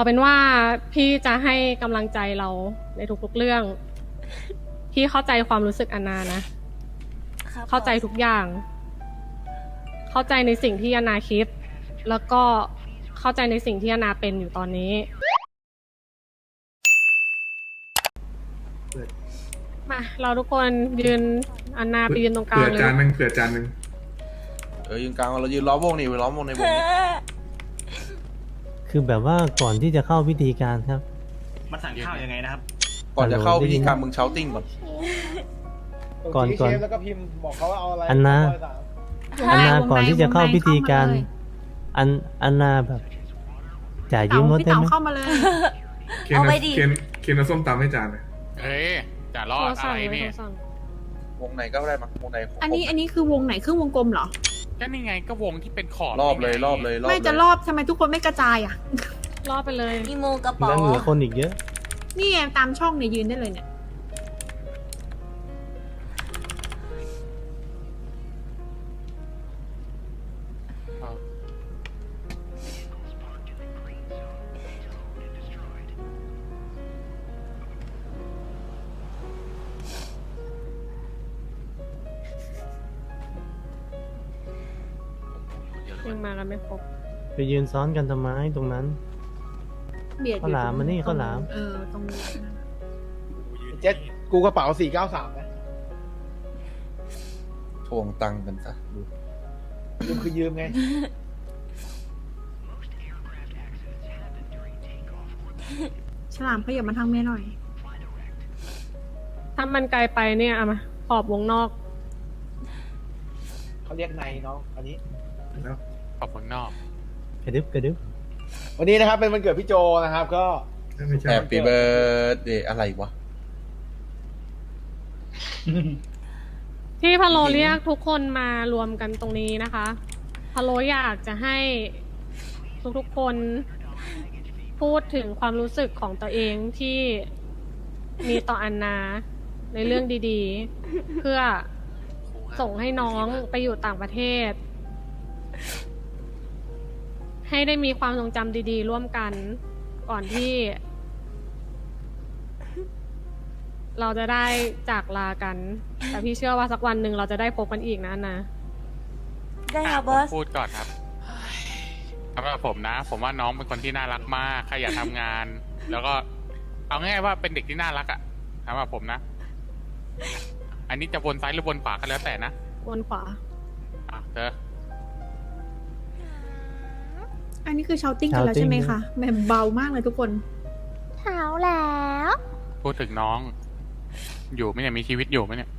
เอาเป็นว่าพี่จะให้กำลังใจเราในทุกๆเรื่อง พี่เข้าใจความรู้สึกอันนานะ ครับเข้าใจทุกอย่าง เข้าใจในสิ่งที่อนาคิด แล้วก็เข้าใจในสิ่งที่อนาเป็นอยู่ตอนนี้ มา เราทุกคนยืนอันนาไปยืนตรงกลางเผื่อเลย จานหนึ่งเผื่อจานหนึ่ง เออยืนกลางเรายืนล้อมวงนี่ล้อมวงในวงนี้ คือแบบว่าก่อนที่จะเข้าพิธีการครับ มันสั่งข้าวยังไงนะครับ ก่อนจะเข้าพิธีการมึงเช้าติ้งก่อน ก่อนก่อนเชฟแล้วก็พิมพ์บอกเขาว่าเอาอะไรอันนะร้อยสามอันนาก่อนที่จะเข้าพิธีการ อันอันนาแบบจ่ายยืมรถได้ไหมเข้ามาเลยเคนเอาไปเอาดิเคนเคนเอาส้มตำให้จานหน่อยเฮ้ยจะรอดโทรอะสั่งไรเลยเนี่โทยรสั่งวงไหนก็ได้มั้งวงไหนขงอันนี้ผมอันนี้คือวงไหนครึ่งวงกลมเหรอ ก็นี่ไงก็วงที่เป็นขอบรอบเลยนี่ไงรอบเลยรอบไม่จะเลยรอบทำไมทุกคนไม่กระจายอะ รอไปเลยอีโมกระป๋อแล้วเหลือคนอีกเยอะ นี่ไงตามช่องเนี่ยยืนได้เลยเนี่ย ยังมากันไม่ครบไปยืนซ้อนกันทำไมตรงนั้น เบียดอยู่ข้าวหลามตรงมานี่ข้าวหลาม เออตรงนี้นะเจ็ดกูกระเป๋าสี่เก้าสามนะทวงตังค์กันซะดูยืมคือยืมไง ฉลามขยับมาทางเมียหน่อย ถ้ามันไกลไปเนี่ยเอามาขอบวงนอกเขาเรียกในน้องอันนี้แล้วข อบข้างนอก กระดึบกระดึบวันนี้นะครับเป็นวันเกิดพี่โจนะครับ ก็ ไม่ใช่แฮปปี้เบิร์ดเดย์อะไรวะ ที่พะโลเรียกทุกคนมารวมกันตรงนี้นะคะพะโลอยากจะให้ทุกๆคนพูดถึงความรู้สึกของตัวเองที่มีต่ออันนาในเรื่องดีๆ เพื่อส่งให้น้องไปอยู่ต่างประเทศ ให้ได้มีความทรงจำดีๆ ร่วมกัน ก่อนที่ เราจะได้จากลากัน แต่พี่เชื่อว่าสักวันหนึ่งเราจะได้พบกันอีกนะนะ ได้ครับผบอมส พูดก่อนครับสำหรับผมนะ ผมว่าน้องเป็นคนที่น่ารักมากขยันทำงาน แล้วก็เอาง่ายๆว่าเป็นเด็กที่น่ารักอะสำหรับผมนะ อันนี้จะวนซ้ายหรือวนขวาก็แล้วแต่นะ วนขวา อะเธอ อันนี้คือเชาติ้งกันแล้วใช่ไหมคะแบบเบามากเลยทุกคนเช้าแล้ว พูดถึงน้อง อยู่ไหมเนี่ยมีชีวิตอยู่ไหมเนี่ย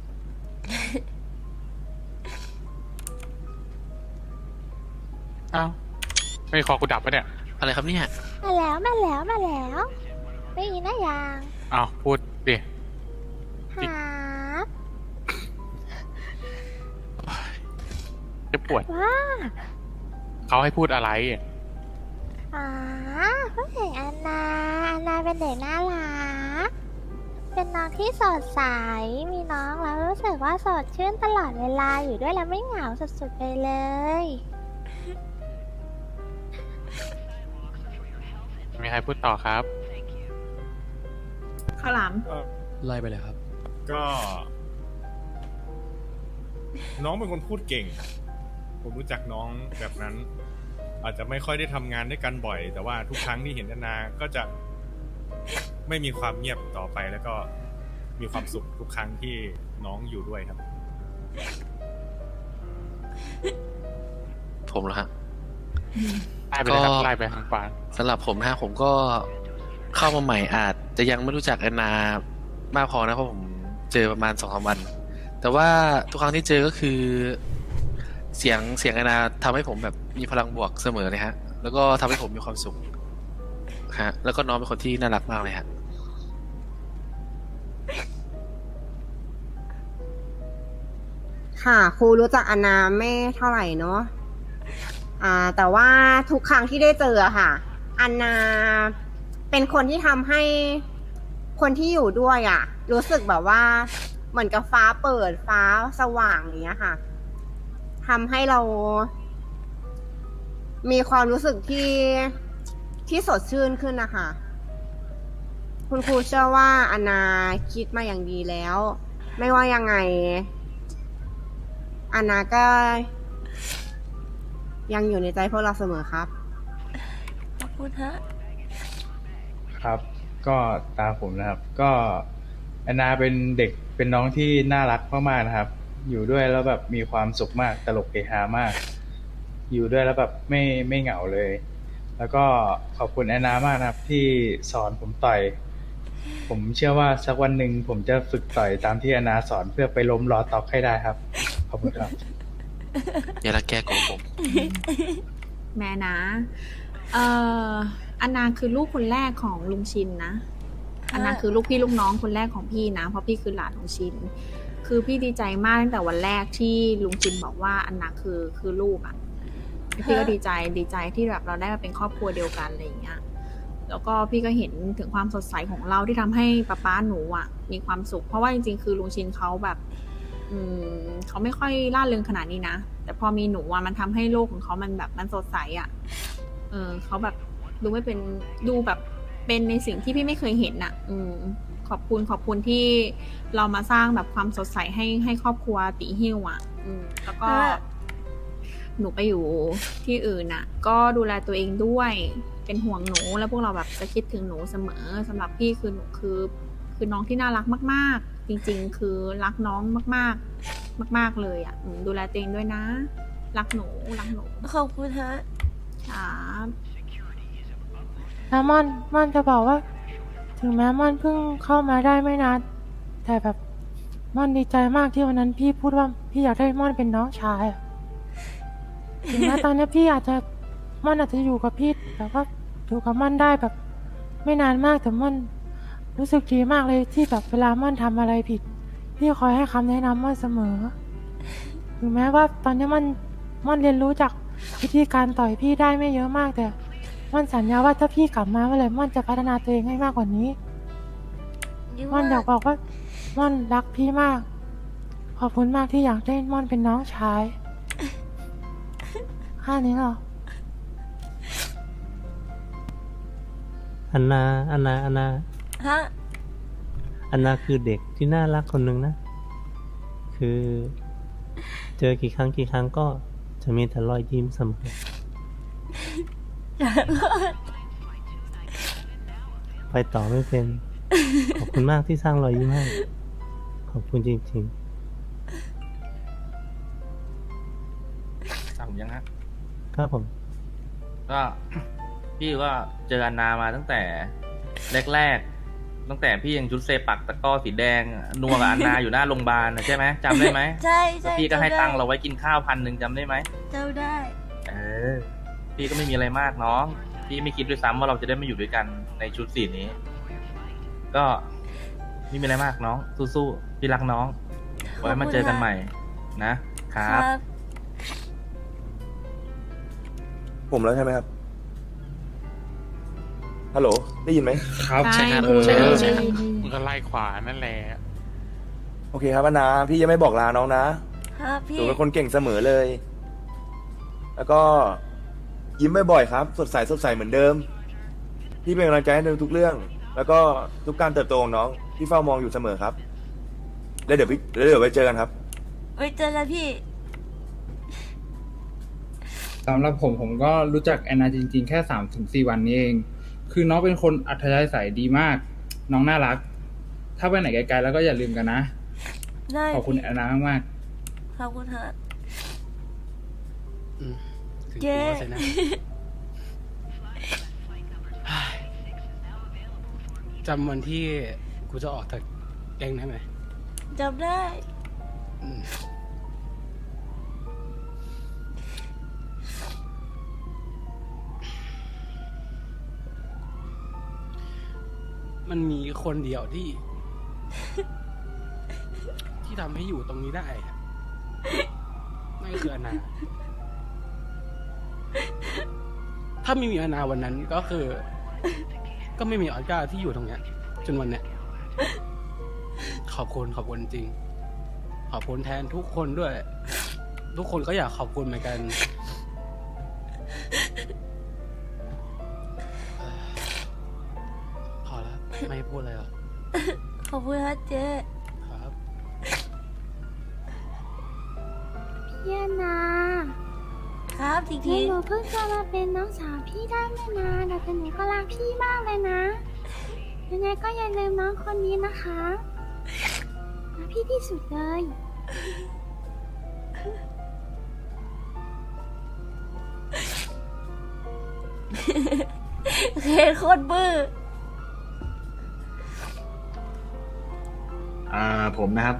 เอ้าไม่คอกูดับปะเนี่ย อะไรครับเนี่ย มาแล้วมาแล้วมาแล้วได้ยินนะยังเอ้าพูดดิครับจะปวดว้าเขาให้พูดอะไร อ๋อผู้หญิงอันนาอันนาเป็นเด็กน่ารัก เป็นน้องที่สดใส มีน้องแล้วรู้สึกว่าสดชื่นตลอดเวลาอยู่ด้วยแล้วไม่เหงาสุดๆไปเลย มีใครพูดต่อครับ ข้าวหลาม ไล่ไปเลยครับ ก็ น้องเป็นคนพูดเก่ง ผมรู้จักน้องแบบนั้น อาจจะไม่ค่อยได้ทำงานด้วยกันบ่อย แต่ว่าทุกครั้งที่เห็นนานาก็จะไม่มีความเงียบต่อไปแล้วก็มีความสุขทุกครั้งที่น้องอยู่ด้วยครับ ผมเหรอฮะไล่ไปเลยครับก็ไล่ไปทางขวาสำหรับผมนะฮะผมก็เข้ามาใหม่อาจจะยังไม่รู้จักแอนนามากพอนะเพราะผมเจอประมาณสองสามวัน แต่ว่าทุกครั้งที่เจอก็คือ เสียงเสียงแอนนาทำให้ผมแบบ มีพลังบวกเสมอเลยฮะ แล้วก็ทำให้ผมมีความสุขฮะ แล้วก็น้องเป็นคนที่น่ารักมากเลยฮะ ค่ะครูรู้จักอนาไม่เท่าไหร่เนาะอ่า แต่ว่าทุกครั้งที่ได้เจออะค่ะอันนาเป็นคนที่ทำให้คนที่อยู่ด้วยอะรู้สึกแบบว่า เหมือนกับฟ้าเปิดฟ้าสว่างอย่างเงี้ยค่ะทำให้เรา มีความรู้สึกที่ที่สดชื่นขึ้นนะคะ คุณครูเชื่อว่าอนาคิดมาอย่างดีแล้ว ไม่ว่ายังไงอนาก็ ยังอยู่ในใจพวกเราเสมอครับ ขอบคุณฮะ ครับ ก็ตามผมนะครับ ก็แอนนาเป็นเด็กเป็นน้องที่น่ารักมากๆนะครับ อยู่ด้วยแล้วแบบมีความสุขมากตลกเฮฮามาก อยู่ด้วยแล้วแบบไม่ไม่เหงาเลย แล้วก็ขอบคุณแอนนามากนะครับ ที่สอนผมต่อย ผมเชื่อว่าสักวันหนึ่งผมจะฝึกต่อยตามที่แอนนาสอนเพื่อไปล้มล้อต็อกให้ได้ครับ ขอบคุณครับ อย่าละแกโกงผม แม่นะ เอ่ออันนาคือลูกคนแรกของลุงชินนะอันนาคือลูกพี่ลูกน้องคนแรกของพี่นะ เพราะพี่คือหลานของชิน คือพี่ดีใจมากตั้งแต่วันแรกที่ลุงชินบอกว่าอันนาคือคือลูกอะ่ะ พี่ก็ดีใจดีใจที่แบบเราได้มาเป็นครอบครัวเดียวกันอะไรอย่างเงี้ยแล้วก็พี่ก็เห็นถึงความสดใสของเราที่ทำให้ป้าป้าหนูอะ มีความสุข เพราะว่าจริงๆ คือลุงชินเขาแบบ อืมเขาไม่ค่อยล่าเริงขนาดนี้นะ แต่พอมีหนูอะมันทำให้โลกของเขามันแบบมันสดใสอะ เออเขาแบบดูไม่เป็นดูแบบเป็นในสิ่งที่พี่ไม่เคยเห็นอะ อืม ขอบคุณขอบคุณที่เรามาสร้างแบบความสดใสให้ให้ครอบครัวตีหิ้วอะ อืม แล้วก็ค่ะ หนูไปอยู่ที่อื่นน่ะ ก็ดูแลตัวเองด้วย เป็นห่วงหนูแล้วพวกเราแบบจะคิดถึงหนูเสมอสำหรับพี่คือหนูคือ คือน้องที่น่ารักมาก ๆ จริง ๆ คือรักน้องมาก ๆ มาก ๆ เลยอะอืมดูแลตัวเองด้วยนะ รักหนูรักหนูขอบคุณฮะครับแล้วม่อนม่อนจะบอกว่า ถึงแม้ม่อนเพิ่งเข้ามาได้ไม่นานแต่แบบม่อนดีใจมากที่วันนั้นพี่พูดว่าพี่อยากได้ม่อนเป็นน้องชายอะ ถึงแม้ตอนนี้พี่อาจจะม่อนอาจจะอยู่กับพี่แบบว่าอยู่กับม่อนได้แบบ ไม่นานมากแต่ม่อนรู้สึกดีมากเลยที่แบบเวลาม่อนทำอะไรผิด พี่คอยให้คำแนะนำม่อนเสมอถึงแม้ว่าตอนนี้ม่อนม่อนเรียนรู้จากวิธีการต่อยพี่ได้ไม่เยอะมากแต่ม่อนสัญญาว่าถ้าพี่กลับมาเมื่อไหร่ม่อนจะพัฒนาตัวเองให้มากกว่านี้ม่อนอยากบอกว่าม่อนรักพี่มาก ขอบคุณมากที่อยากได้ม่อนเป็นน้องชาย ค่านี้เหรอ อันนาอันนาอันนาฮะ อันนาคือเด็กที่น่ารักคนหนึ่งนะ คือ เจอกี่ครั้งกี่ครั้งก็จะมีแต่รอยยิ้มเสมอไปต่อไม่เป็น ขอบคุณมากที่สร้างรอยยิ้มให้ ขอบคุณจริงสั่งผมยังฮะๆ ครับผม ก็ พี่ก็เจออันนามาตั้งแต่แรกๆ ตั้งแต่พี่ยังชุดเซปักตะกร้อสีแดงนัวกับอันนาอยู่หน้าโรงพยาบาลนะใช่ไหมจำได้ไหมใช่แล้วใช่พี่ก็ให้จำได้ตังค์เราไว้กินข้าวพันหนึ่งจำได้ไหมเจ้าได้ เออ พี่ก็ไม่มีอะไรมากน้อง พี่ไม่คิดด้วยซ้ำว่าเราจะได้มาอยู่ด้วยกันในชุดสีนี้ ก็ไม่มีอะไรมากน้อง สู้ๆพี่รักน้อง ไว้มาเจอกันใหม่ นะครับ ผมแล้วใช่ไหมครับ ฮัลโหล ได้ยินไหม ครับใช่ครับเออใช่ครับใช่มึงก็ไล่ขวานั่นแหละ โอเคครับอานา พี่ยังไม่บอกลาน้องนะครับหพี่นูเป็นคนเก่งเสมอเลย แล้วก็ยิ้มบ่อยๆครับ สดใสสดใสเหมือนเดิม พี่เป็นกำลังใจให้ในทุกเรื่อง แล้วก็ทุกการเติบโตของน้อง พี่เฝ้ามองอยู่เสมอครับ แล้วเดี๋ยวพี่แล้วเดี๋ยวไว้เจอกันครับ ไว้เจอกันพี่ สำหรับผมผมก็รู้จักแอนนาจริง ๆ แค่สามถึงสี่วันนี้เอง คือน้องเป็นคนอัธยาศัยดีมาก น้องน่ารัก ถ้าไปไหนไกลๆแล้วก็อย่าลืมกันนะ ได้ขอบคุณพี่แอนนามากขอบคุณฮะถึงเย้ตัวสินะ จำวันที่กูจะออกจากแก๊งได้ไหมจำได้ อืม มันมีคนเดียวที่ ที่ทำให้อยู่ตรงนี้ได้อะไม่คืออนา ถ้าไม่มีอนาวันนั้นก็คือ ก็ไม่มีออสการ์ที่อยู่ตรงเนี้ย จนวันเนี้ย ขอบคุณขอบคุณจริง ขอบคุณแทนทุกคนด้วย ทุกคนก็อยากขอบคุณเหมือนกัน อบคุณนะเจ๊ครับพี่แอนนาครับจริงๆหนูเพิ่งจะมาเป็นน้องสาวพี่ได้ไม่นานแต่หนูก็รักพี่มากเลยนะ ยังไงก็อย่าลืมน้องคนนี้นะคะรักพี่ที่สุดเลยเคโคตรบื้อ ผมนะครับ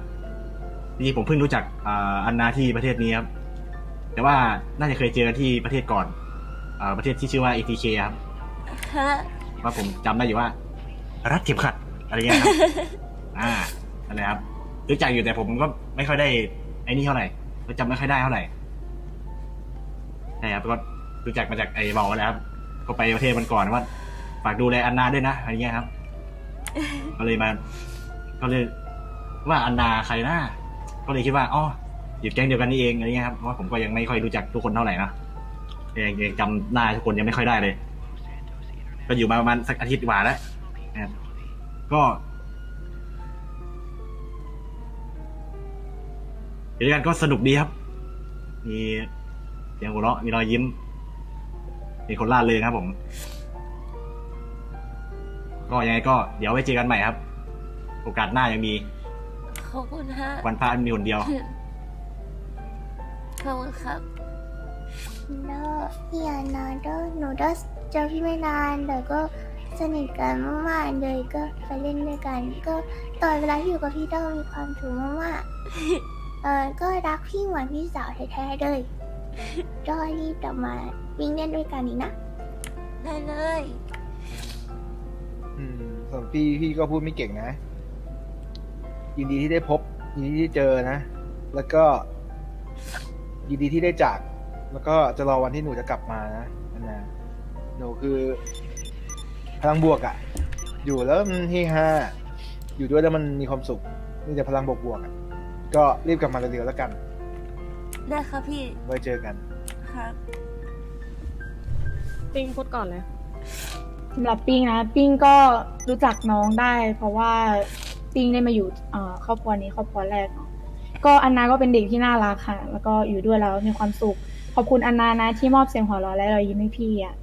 นี่ผมเพิ่งรู้จักอ่าอันนาที่ประเทศนี้ครับ แต่ว่าน่าจะเคยเจอกันที่ประเทศก่อนอ่าประเทศที่ชื่อว่า ATK ครับฮะว่าผมจำได้อยู่ว่า รัดเข็มขัดอะไรเงี้ยครับ อ่าอะไรครับรู้จักอยู่แต่ผมก็ไม่ค่อยได้ไอ้นี่เท่าไหร่ก็จำไม่ค่อยได้เท่าไหร่ใช่ครับก็รู้จักมาจากไอ้เบาแล้วครับก็ไปประเทศมันก่อนว่าฝากดูแลอันนาด้วยนะอะไรเงี้ยครับ ก็เลยมา ก็เลย ว่าอันนาใครนะก็เลยคิดว่าอ๋ออยู่แก๊งเดียวกันนี่เองอะไรเงี้ยครับเพราะว่าผมก็ยังไม่ค่อยรู้จักทุกคนเท่าไหร่นะยังยังจำหน้าทุกคนยังไม่ค่อยได้เลย ก็อยู่มาประมาณสักอาทิตย์กว่าแล้วนะครับก็อยู่ด้วยกันก็สนุกดีครับ มีเสียงหัวเราะมีรอยยิ้มมีคนล่าเลยครับผม ก็ยังไงก็เดี๋ยวไว้เจอกันใหม่ครับ โอกาสหน้ายังมี ขอบคุณฮะวันพระมีคนเดียว ขอบคุณครับเด้อพี่อานาเด้อหนูเด้อเจอพี่ไม่นานแต่ก็สนิทกันมากๆเลยก็ไปเล่นด้วยกัน ก็ตอนเวลาที่อยู่กับพี่เด้อมีความสุขมากๆเออก็รักพี่เหมือนพี่สาวแท้ๆเลยก็รีบกลับมาวิ่งเล่นด้วยกันอีกนะได้เลย อืมส่วนพี่พี่ก็พูดไม่เก่งนะ ยินดีที่ได้พบ ยินดีที่เจอนะ แล้วก็ ยินดีที่ได้จาก แล้วก็จะรอวันที่หนูจะกลับมานะอันนะหนูคือ พลังบวกอะ่ะ อยู่แล้วมันเฮฮาอยู่ด้วยแล้วมันมีความสุขมีแต่พลังบวกบวกๆอะก็รีบกลับมาเร็วๆแล้วกัน ได้ครับพี่ไว้เจอกัน ครับปิงพูดก่อนเลย สำหรับปิ้งนะ ปิ้งก็รู้จักน้องได้ เพราะว่า ปิ้งได้มาอยู่เอ่อครอบครัวนี้ครอบครัวแรกเนาะก็อันนาก็เป็นเด็กที่น่ารักค่ะ แล้วก็อยู่ด้วยแล้วมีความสุข ขอบคุณอันนานะที่มอบเสียงหัวเราะและรอยยิ้มให้พี่อะ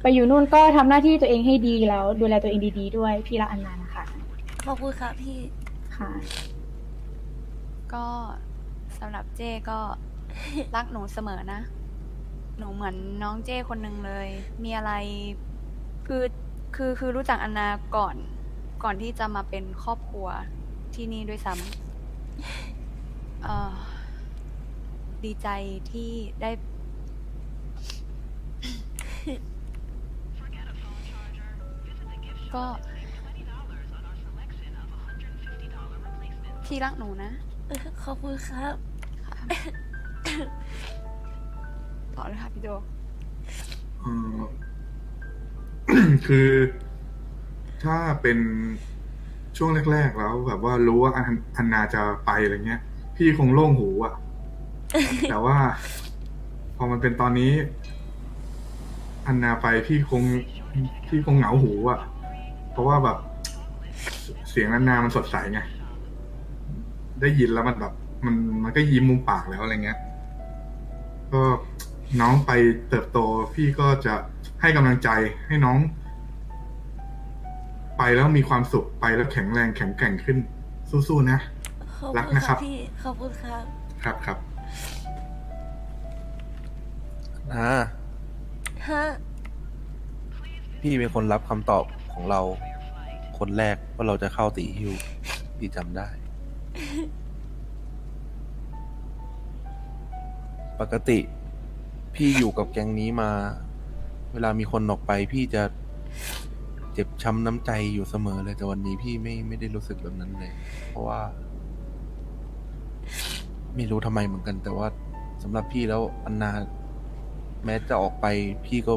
ไปอยู่นู่นก็ทำหน้าที่ตัวเองให้ดีแล้ว ดูแลตัวเองดีๆด้วยพี่รักอันนานะคะขอบคุณครับพี่ค่ะ ก็สำหรับเจ้ก็รักหนูเสมอนะ หนูเหมือนน้องเจ้คนหนึ่งเลย มีอะไรคือคือคือรู้จักอันนาก่อน ก่อนที่จะมาเป็นครอบครัวที่นี่ด้วยซ้ำเอ่อ ดีใจที่ได้ ก็พี่รักหนูนะ ขอบคุณครับ ต่อเลยค่ะพี่โจอืม คือ ถ้าเป็นช่วงแรก ๆ แล้วแบบว่ารู้ว่าอันอันนาจะไปอะไรเงี้ย พี่คงโล่งหูอะแต่ว่า พอมันเป็นตอนนี้ อันนาไปพี่คงพี่คงเหงาหูอะเพราะว่าแบบ เสียงอันนามันสดใสไงได้ยินแล้วมันแบบ มันมันก็ยิ้มมุมปากแล้วอะไรเงี้ย ก็น้องไปเติบโต พี่ก็จะให้กำลังใจให้น้อง ไปแล้วมีความสุขไปแล้วแข็งแรงแข็งแกร่งขึ้น สู้ๆนะขอบรักคุณนะคครัรับบพี่ ขอบคุณครับ ครับครับอ่าฮะพี่เป็นคนรับคำตอบของเรา คนแรกว่าเราจะเข้าตีฮิวพี่จำได้ ปกติ พี่อยู่กับแก๊งนี้มา เวลามีคนออกไป พี่จะ เจ็บช้ำน้ำใจอยู่เสมอเลยแต่วันนี้พี่ไม่ไม่ได้รู้สึกแบบนั้นเลย เพราะว่า ไม่รู้ทำไมเหมือนกัน แต่ว่าสำหรับพี่แล้วอันนา แม้จะออกไป พี่ก็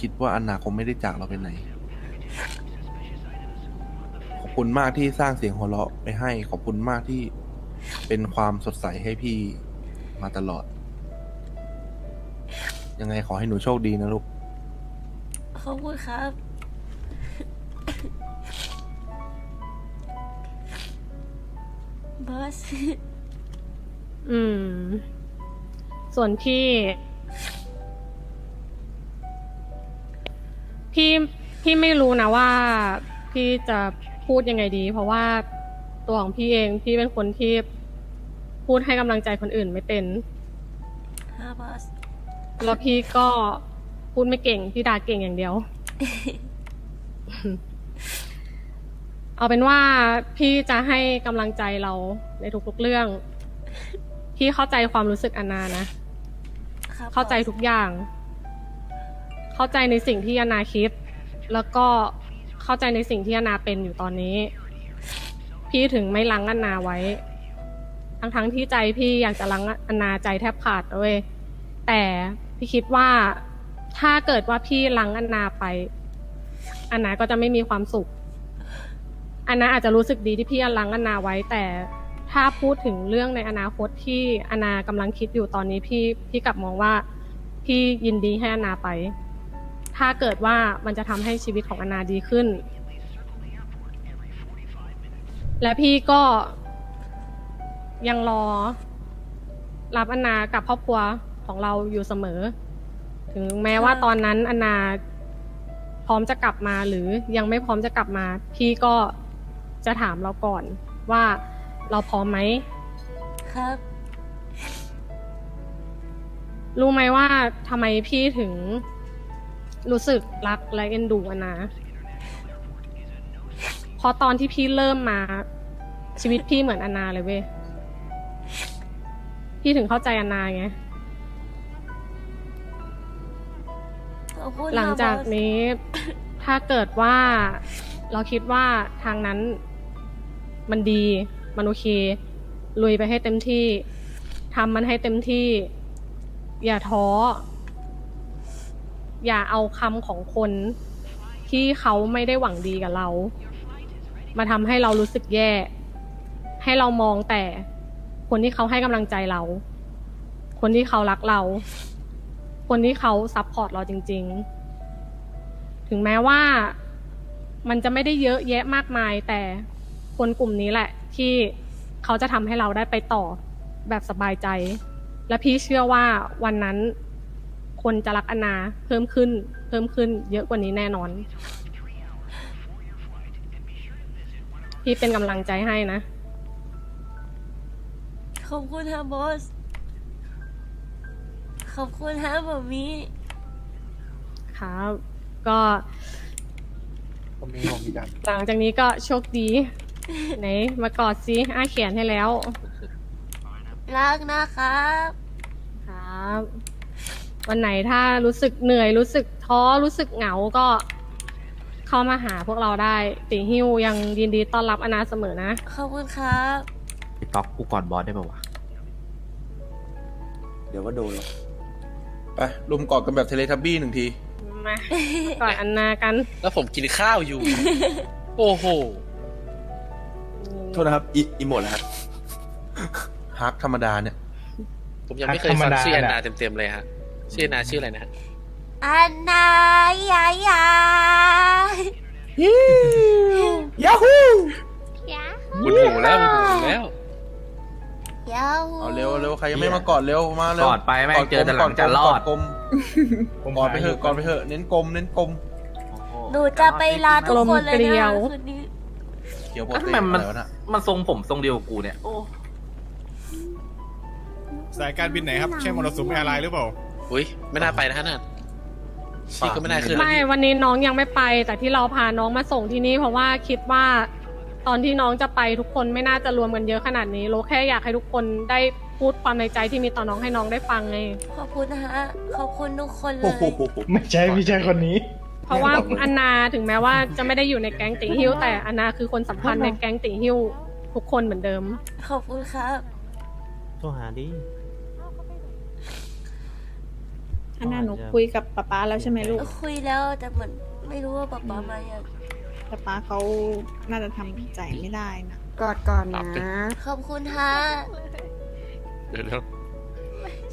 คิดว่าอันนาคงไม่ได้จากเราไปไหน ขอบคุณมากที่สร้างเสียงหัวเราะไปให้ ขอบคุณมากที่เป็นความสดใสให้พี่มาตลอด ยังไงขอให้หนูโชคดีนะลูก ขอบคุณครับ บอส อืม ส่วนพี่ พี่พี่ไม่รู้นะว่า พี่จะพูดยังไงดี เพราะว่าตัวของพี่เองพี่เป็นคนที่พูดให้กำลังใจคนอื่นไม่เป็นค่ะบอส แล้วพี่ก็พูดไม่เก่ง พี่ด่าเก่งอย่างเดียว เอาเป็นว่าพี่จะให้กำลังใจเราในทุกๆเรื่อง พี่เข้าใจความรู้สึกอนานะ ครับเข้าใจทุกอย่าง เข้าใจในสิ่งที่อนาคิด แล้วก็เข้าใจในสิ่งที่อนาเป็นอยู่ตอนนี้ พี่ถึงไม่ลังอนาไว้ ทั้งทั้งๆที่ใจพี่อยากจะลังอนาใจแทบขาดเลยแต่พี่คิดว่าถ้าเกิดว่าพี่ลังอนาไปอนาก็จะไม่มีความสุข อนาอาจจะรู้สึกดีที่พี่ลังอนาไว้ แต่ถ้าพูดถึงเรื่องในอนาคตที่อนากำลังคิดอยู่ตอนนี้พี่พี่กลับมองว่าพี่ยินดีให้อนาไป ถ้าเกิดว่ามันจะทำให้ชีวิตของอนาดีขึ้น และพี่ก็ยังรอรับอนากับครอบครัวของเราอยู่เสมอ ถึงแม้ว่าตอนนั้นอนาพร้อมจะกลับมาหรือยังไม่พร้อมจะกลับมา พี่ก็ จะถามเราก่อนว่าเราพร้อมไหมครับ รู้ไหมว่าทำไมพี่ถึงรู้สึกรักและเอ็นดูอนาเพราะตอนที่พี่เริ่มมา ชีวิตพี่เหมือนอนาเลยเว้ย พี่ถึงเข้าใจอนาไง ขอบคุณหลังค่ะจากบอสนี้ ถ้าเกิดว่าเราคิดว่าทางนั้น มันดี มันโอเค ลุยไปให้เต็มที่ทำมันให้เต็มที่ อย่าท้อ อย่าเอาคำของคนที่เขาไม่ได้หวังดีกับเรา มาทำให้เรารู้สึกแย่ ให้เรามองแต่คนที่เขาให้กำลังใจเรา คนที่เขารักเรา คนที่เขาซัพพอร์ตเราจริง ๆ ถึงแม้ว่ามันจะไม่ได้เยอะแยะมากมายแต่ คนกลุ่มนี้แหละ ที่เขาจะทำให้เราได้ไปต่อแบบสบายใจ และพี่เชื่อว่าวันนั้นคนจะรักอนาเพิ่มขึ้น เพิ่มขึ้น เยอะกว่านี้แน่นอน พี่เป็นกำลังใจให้นะ ขอบคุณค่ะบอส ขอบคุณฮะหมอมีครับ ก็ ผมมีผมมีดัน หลังจากนี้ก็โชคดี ไหนมากอดซิอ้าเขียนให้แล้ว รักนะครับ ครับ วันไหนถ้ารู้สึกเหนื่อยรู้สึกท้อรู้สึกเหงาก็ เข้ามาหาพวกเราได้ติฮิวยังยินดีต้อนรับอนาเสมอนะ ขอบคุณครับไอ้ต๊อกกูกอดบอสได้ป่าวะเดี๋ยวก็โดนหรอกไปรุมกอดกันแบบเทเลทับบี้หนึ่งที มาก่อนอันนากัน แล้วผมกินข้าวอยู่ โอ้โหโท ษนะครับอีอีโมดนะครับฮักธรรมดาเนี่ย ผมยังไม่เคยฟังชื่อแอนนาเต็มๆเลยฮะชื่อแอนนาชื่ออะไรนะฮะอันนายายายาฮูบุญหูแล้วบุญหูแล้วยาฮูเอาเร็วเร็วใครยังไม่มากอดเร็วมาเร็วกอดไปแม่งเจอแต่หลังจะรอดกลมกอดไปเถอะกอดไปเถอะเน้นกลมเน้นกลมหนูจะไปลาทุกคนเลยกลมเกลีนะยวคืนนี้เกี่ยวโปแล้วเต้ทำไมมัน อะไรวะน่ะมันทรงผมทรงเดียวกับกูเนี่ย โอ้สายการบินไหนครับ ใช่มรสุมแอร์ไลน์หรือเปล่า อุ้ยไม่น่าไปนะฮะน่ะชื่อก็ไม่น่าขึ้นแล้วไม่พี่วันนี้น้องยังไม่ไป แต่ที่เราพาน้องมาส่งที่นี่เพราะว่าคิดว่า ตอนที่น้องจะไปทุกคนไม่น่าจะรวมกันเยอะขนาดนี้โลแค่อยากให้ทุกคนได้พูดความในใจที่มีต่อน้องให้น้องได้ฟังไง ขอบคุณนะฮะ ขอบคุณทุกคนเลโอ้ยโหไม่ใช่ไม่ใช่คนนี้ เพราะว่าอันนาถึงแม้ว่าจะไม่ได้อยู่ในแก๊งติงฮิ้วแต่อันนาคือคนสำคัญในแก๊งติงฮิ้วทุกคนเหมือนเดิม ขอบคุณครับ โทรหาดิอันนั้นหนูคุยกับป๊าป๊าแล้วใช่ไหมลูกคุยแล้วแต่เหมือนไม่รู้ว่าป๊าป๊ามายังป๊าป๊าเขาน่าจะทำใจไม่ได้นะกอดก่อนนะ ขอบคุณฮะเดี๋ยวเดี๋ยว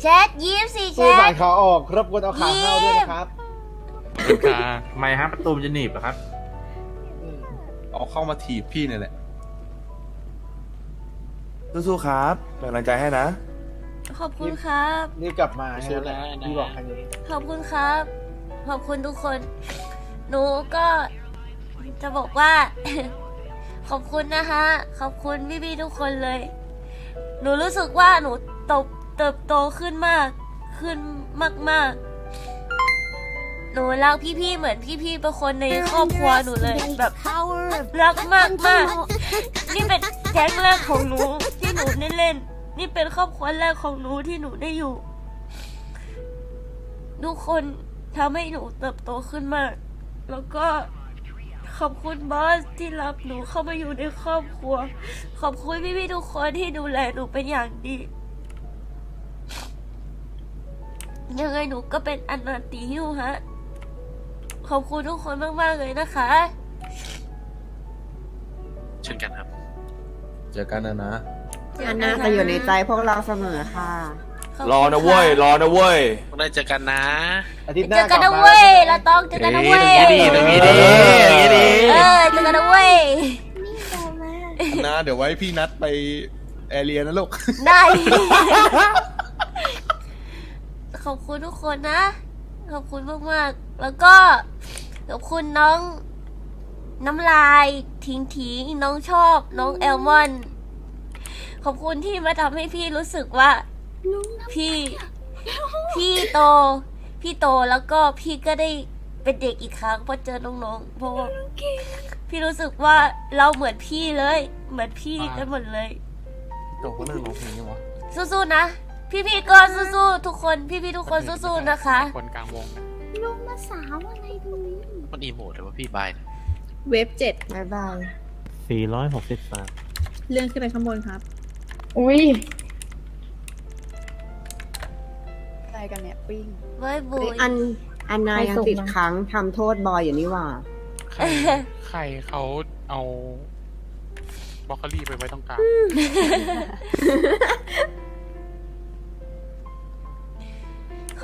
แชทยิ้มสิแชช่วยผ่าทนขาออกรบกวนเอาขาเข้าด้วยนะครับ ไม่ฮะประตูมันจะหนีบเหรอครับเอาเข้ามาถีบพี่เนี่ยแหละสู้ๆครับเป็นกำลังใจให้นะ ขอบคุณครับ รีบกลับมาแค่นั้นแหละพี่บอกแค่นี้ขอบคุณครับ ขอบคุณทุกคน หนูก็จะบอกว่า ขอบคุณนะคะ ขอบคุณพี่ๆทุกคนเลย หนูรู้สึกว่าหนูโตเติบโตขึ้นมาก ขึ้นมากๆ หนูรักพี่ๆเหมือนพี่ๆเป็นคนในครอบครัวหนูเลยแบบรักมากมากๆนี่เป็นแก๊งแรกของหนูที่หนูได้เล่น นี่เป็นครอบครัวแรกของหนูที่หนูได้อยู่ทุกคนทำให้หนูเติบโตขึ้นมาก แล้วก็ขอบคุณบอสที่รับหนูเข้ามาอยู่ในครอบครัว ขอบคุณพี่ๆทุกคนที่ดูแลหนูเป็นอย่างดียังไงหนูก็เป็นอนาตีฮิวฮะ ขอบคุณทุกคนมากๆเลยนะคะ เช่นกันครับ เจอกันนะนะ อันนาจะอยู่ในใจพวกเราเสมอค่ะรอนะเว้ย รอนะเว้ย ต้องได้เจอกันนะ อาทิตย์หเจน้าอกันลันะบมาเว้ยเราต้องเจอกันนะเว้ยเฮ้ยตรงนี้ดีตรงนี้ดี เออเจอกันนะเว้ย นะเดี๋ยวไว้พี่นัดไปแอเรียนะลูก ได้ ขอบคุณทุกคนนะ ขอบคุณมากๆ แล้วก็ขอบคุณน้องน้ำลายทิ้งทิ้งน้องชอบน้องแอลมอน ขอบคุณที่มาทำให้พี่รู้สึกว่า พี่ พี่โต พี่โตแล้วก็พี่ก็ได้เป็นเด็กอีกครั้งเพราะเจอน้องๆเพราะว่าพี่รู้สึกว่าเราเหมือนพี่เลย เหมือนพี่กันหมดเลยโตก็เลิกร้องเพลงยังวะสู้ๆนะ พี่ๆก็สู้ๆทุกคนพี่ๆทุกคนสู้ๆนะคะ คนกลางวงนะลุงมาสาวอะไรตรงนี้มันอีโมดเลยว่าพี่บายเว็บเจ็ดบ๊ายบาย 463เลื่อนขึ้นไปข้างบนครับ อุ้ยอะไรกันเนี่ยปิ้งบายบุยอันอันนายังติดค้างทำโทษบอยอยู่นี่หว่า ใครใครเขาเอาบรอกโคลี่ไปไว้ตรงกลาง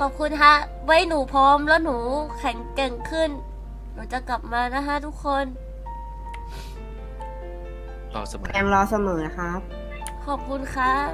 ขอบคุณฮะ ไว้หนูพร้อมแล้วหนูแข็งแกร่งขึ้น หนูจะกลับมานะคะทุกคน รอเสมอ ยังรอเสมอครับ ขอบคุณครับ